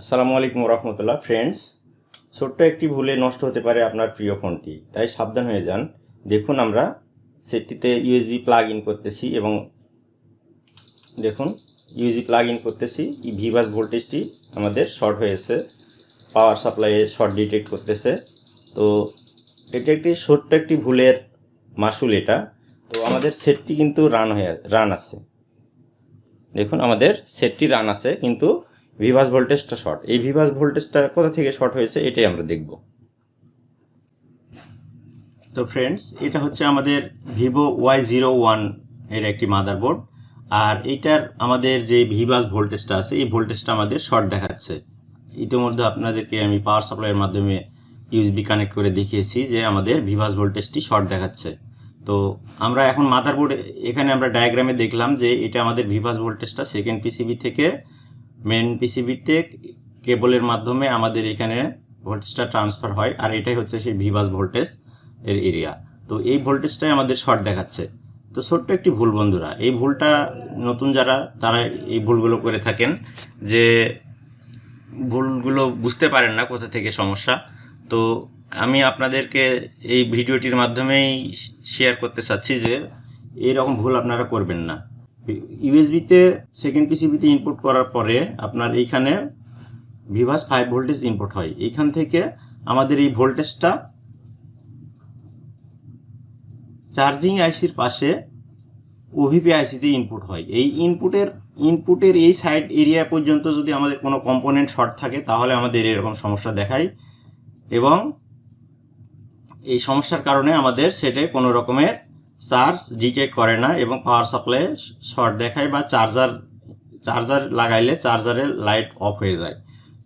আসসালামু আলাইকুম রহমতুল্লাহ ফ্রেন্ডস ছোট্ট একটি ভুলে নষ্ট হতে পারে আপনার প্রিয় ফোনটি, তাই সাবধান হয়ে যান। দেখুন আমরা সেটটিতে ইউএসবি প্লাগ ইন করতেছি এবং দেখুন ইউএসবি প্লাগ ইন করতেছি। ভিভাস ভোল্টেজটি আমাদের শর্ট হয়েছে পাওয়ার সাপ্লাইয়ে শর্ট ডিটেক্ট করতেছে। তো এটা একটি ছোট্ট একটি ভুলের মাসুল এটা। তো আমাদের সেটটি কিন্তু রান হয়ে রান আছে। দেখুন, আমাদের সেটটি রান আছে, কিন্তু ভিভাস ভোল্টেজটা শর্ট এই ভিভাস ভোল্টেজটা কোথা থেকে শর্ট হয়েছে, এটাই আমরা দেখব। তো ফ্রেন্ডস এটা হচ্ছে আমাদের ভিভো ওয়াই জিরো ওয়ানের একটি মাদারবোর্ড আর এইটার আমাদের যে ভিভাস ভোল্টেজটা আছে, এই ভোল্টেজটা আমাদের শর্ট দেখাচ্ছে। ইতিমধ্যে আপনাদেরকে আমি পাওয়ার সাপ্লাইয়ের মাধ্যমে ইউএসবি কানেক্ট করে দেখিয়েছি যে আমাদের ভিভাস ভোল্টেজটি শর্ট দেখাচ্ছে। তো আমরা এখন মাদারবোর্ড এখানে আমরা ডায়াগ্রামে দেখলাম যে এটা আমাদের ভিভাস ভোল্টেজটা সেকেন্ড পিসিবি থেকে মেন পিসিবিতে কেবলের মাধ্যমে আমাদের এখানে ভোল্টেজটা ট্রান্সফার হয়, আর এটাই হচ্ছে সেই ভিভাস ভোল্টেজ এর এরিয়া তো এই ভোল্টেজটাই আমাদের শর্ট দেখাচ্ছে। তো ছোট্ট একটি ভুল বন্ধুরা, এই ভুলটা নতুন যারা, তারা এই ভুলগুলো করে থাকেন যে ভুলগুলো বুঝতে পারেন না কোথা থেকে সমস্যা। তো আমি আপনাদেরকে এই ভিডিওটির মাধ্যমেই শেয়ার করতে চাচ্ছি যে এইরকম ভুল আপনারা করবেন না। ইউএসবিতে সেকেন্ড পিসিবিতে ইনপুট করার পরে আপনার এইখানে ভিভাস ফাইভ ভোল্টেজ ইনপুট হয়। এইখান থেকে আমাদের এই ভোল্টেজটা চার্জিং আইসির পাশে ওভিপি আইসিতে ইনপুট হয়। এই ইনপুটের ইনপুটের এই সাইড এরিয়া পর্যন্ত যদি আমাদের কোনো কম্পোনেন্ট শর্ট থাকে, তাহলে আমাদের এরকম সমস্যা দেখায় এবং এই সমস্যার কারণে আমাদের সেটে কোনো রকমের চার্জ ডিটেক্ট করে না এবং পাওয়ার সাপ্লাই শর্ট দেখায় বা চার্জার চার্জার লাগাইলে চার্জারের লাইট অফ হয়ে যায়।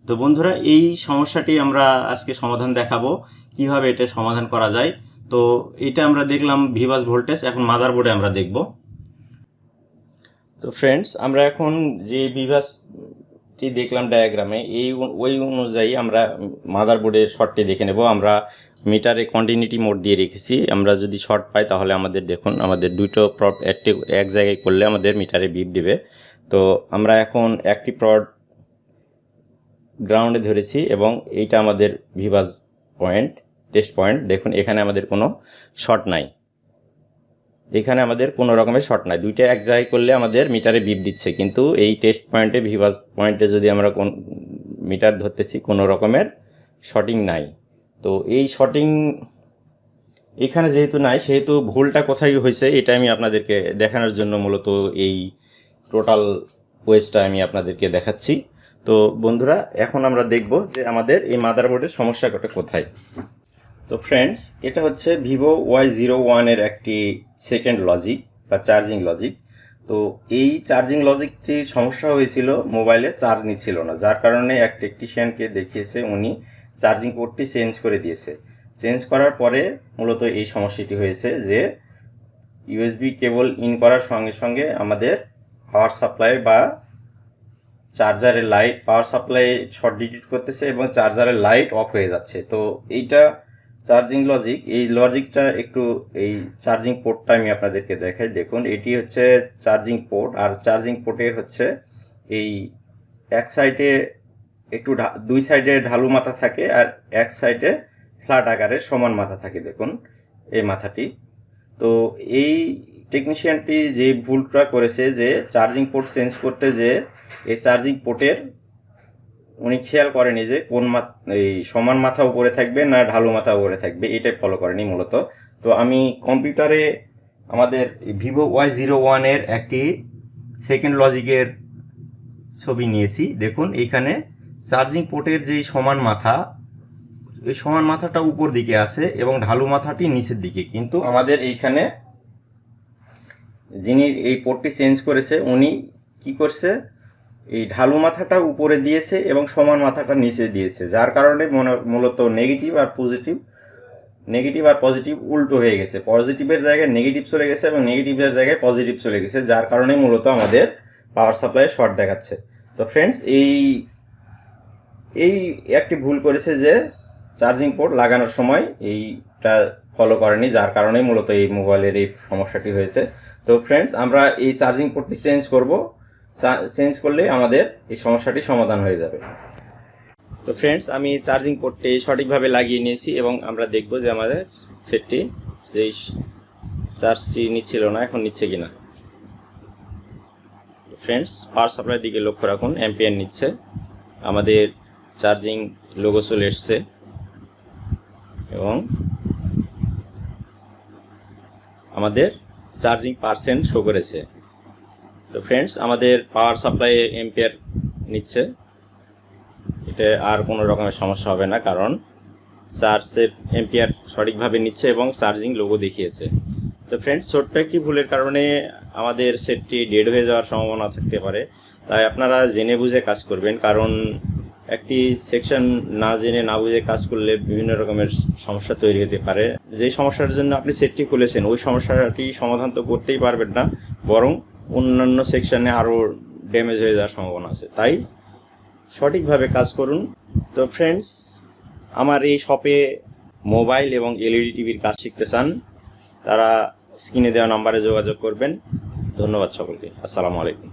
তো বন্ধুরা, এই সমস্যাটি আমরা আজকে সমাধান দেখাবো, কীভাবে এটা সমাধান করা যায়। তো এটা আমরা দেখলাম ভিভাস ভোল্টেজ, এখন মাদারবোর্ডে আমরা দেখব। তো ফ্রেন্ডস আমরা এখন যে ভিভাসটি দেখলাম ডায়াগ্রামে এই ওই অনুযায়ী আমরা মাদারবোর্ডের শর্টটি দেখে নেব। আমরা মিটারে কন্টিনিউটি মোড দিয়ে রেখেছি। আমরা যদি শর্ট পাই তাহলে আমাদের দেখুন, আমাদের দুটো প্রড একটি এক জায়গায় করলে আমাদের মিটারে বিপ দেবে। তো আমরা এখন একটি প্রড গ্রাউন্ডে ধরেছি এবং এইটা আমাদের ভিভাস পয়েন্ট টেস্ট পয়েন্ট দেখুন, এখানে আমাদের কোনো শর্ট নাই। এখানে আমাদের কোনো রকমের শর্ট নাই। দুইটা এক জায়গায় করলে আমাদের মিটারে বিপ দিচ্ছে। কিন্তু এই টেস্ট পয়েন্টে ভিভাস পয়েন্টে যদি আমরা কোন মিটার ধরতেছি, কোনো রকমের শর্টিং নাই। তো এই শর্টিং এখানে যেহেতু নাই, সেহেতু ভুলটা কোথায় হয়েছে, এটা আমি আপনাদেরকে দেখানোর জন্য মূলত এই টোটাল ওয়েস্টটা আমি আপনাদেরকে দেখাচ্ছি। তো বন্ধুরা, এখন আমরা দেখব যে আমাদের এই মাদারবোর্ডের সমস্যাটা কোথায়। তো ফ্রেন্ডস এটা হচ্ছে ভিভো ওয়াই জিরো ওয়ানের একটি সেকেন্ড লজিক বা চার্জিং লজিক তো এই চার্জিং লজিকটির সমস্যা হয়েছিল মোবাইলে চার্জ নিচ্ছিল না। যার কারণে এক টেকনিশিয়ানকে দেখিয়েছে, উনি চার্জিং পোর্টটি চেঞ্জ করে দিয়েছে। চেঞ্জ করার পরে মূলত এই সমস্যাটি হয়েছে যে ইউএসবি কেবল ইন করার সঙ্গে সঙ্গে আমাদের পাওয়ার সাপ্লাই বা চার্জারের light power supply short detect করতেছে এবং চার্জারের লাইট অফ হয়ে যাচ্ছে। তো এইটা চার্জিং লজিক এই লজিকটা একটু এই চার্জিং পোর্টটা আমি আপনাদেরকে দেখাই। দেখুন, এটি হচ্ছে চার্জিং পোর্ট আর চার্জিং পোর্টের হচ্ছে এই এক সাইডে একটু দুই সাইডে ঢালু মাথা থাকে, আর এক সাইডে ফ্ল্যাট আকারের সমান মাথা থাকে। দেখুন, এই মাথাটি। তো এই টেকনিশিয়ানটি যে ভুলটা করেছে যে, চার্জিং পোর্ট চেঞ্জ করতে যে, এই চার্জিং পোর্টের উনি খেয়াল করেনি যে কোন এই সমান মাথা উপরে থাকবে না ঢালু মাথা উপরে থাকবে, এটাই ফলো করেনি মূলত। তো আমি কম্পিউটারে আমাদের ভিভো ওয়াই জিরো ওয়ানের একটি সেকেন্ড লজিকের ছবি নিয়েছি। দেখুন এইখানে চার্জিং পোর্টের যে সমান মাথা, এই সমান মাথাটা উপর দিকে আছে এবং ঢালু মাথাটি নিচের দিকে। কিন্তু আমাদের এইখানে যিনি এই পোর্টটি চেঞ্জ করেছে, উনি কি করছে? এই ঢালু মাথাটা উপরে দিয়েছে এবং সমান মাথাটা নিচে দিয়েছে, যার কারণে মূলত নেগেটিভ আর পজিটিভ নেগেটিভ আর পজিটিভ উল্টো হয়ে গেছে। পজিটিভের জায়গায় নেগেটিভ চলে গেছে এবং নেগেটিভের জায়গায় পজিটিভ চলে গেছে, যার কারণে মূলত আমাদের পাওয়ার সাপ্লাই শর্ট দেখাচ্ছে। তো ফ্রেন্ডস এই এই একটি ভুল করেছে যে চার্জিং পোর্ট লাগানোর সময় এইটা ফলো করেনি, যার কারণে মূলত এই মোবাইলের এই সমস্যাটি হয়েছে। তো ফ্রেন্ডস আমরা এই চার্জিং পোর্টটি চেঞ্জ করব। চেঞ্জ করলে আমাদের এই সমস্যাটি সমাধান হয়ে যাবে। তো ফ্রেন্ডস আমি চার্জিং পোর্টটি সঠিকভাবে লাগিয়ে নিয়েছি এবং আমরা দেখব যে আমাদের সেটটি যেই চার্জটি নিচ্ছিল না, এখন নিচ্ছে কিনা। ফ্রেন্ডস পাওয়ার সাপ্লাই দিকে লক্ষ্য রাখুন অ্যাম্পিয়ার নিচ্ছে। আমাদের চার্জিং লোগো চলে এসছে। এবং আমাদের চার্জিং পার্সেন্ট শো করেছে। তো ফ্রেন্ডস আমাদের পাওয়ার সাপ্লাই এম্পিয়ার নিচ্ছে। এটা আর কোনো রকমের সমস্যা হবে না, কারণ চার্জের এম্পিয়ার সঠিকভাবে নিচ্ছে এবং চার্জিং লোগো দেখিয়েছে। তো ফ্রেন্ডস ছোট্ট একটি ভুলের কারণে আমাদের সেটটি ডেড হয়ে যাওয়ার সম্ভাবনা থাকতে পারে। তাই আপনারা জেনে বুঝে কাজ করবেন, কারণ একটি সেকশন না জেনে না বুঝে কাজ করলে বিভিন্ন রকমের সমস্যা তৈরি হতে পারে। যে সমস্যার জন্য আপনি সেটটি খুলেছেন, ওই সমস্যাটি সমাধান তো করতেই পারবেন না, বরং অন্যান্য সেকশনে আরও ড্যামেজ হয়ে যাওয়ার সম্ভাবনা আছে। তাই সঠিকভাবে কাজ করুন। তো ফ্রেন্ডস আমার এই শপে মোবাইল এবং এলইডি টিভির কাজ শিখতে চান, তারা স্ক্রিনে দেওয়া নাম্বারে যোগাযোগ করবেন। ধন্যবাদ সকলকে। আসসালামু আলাইকুম।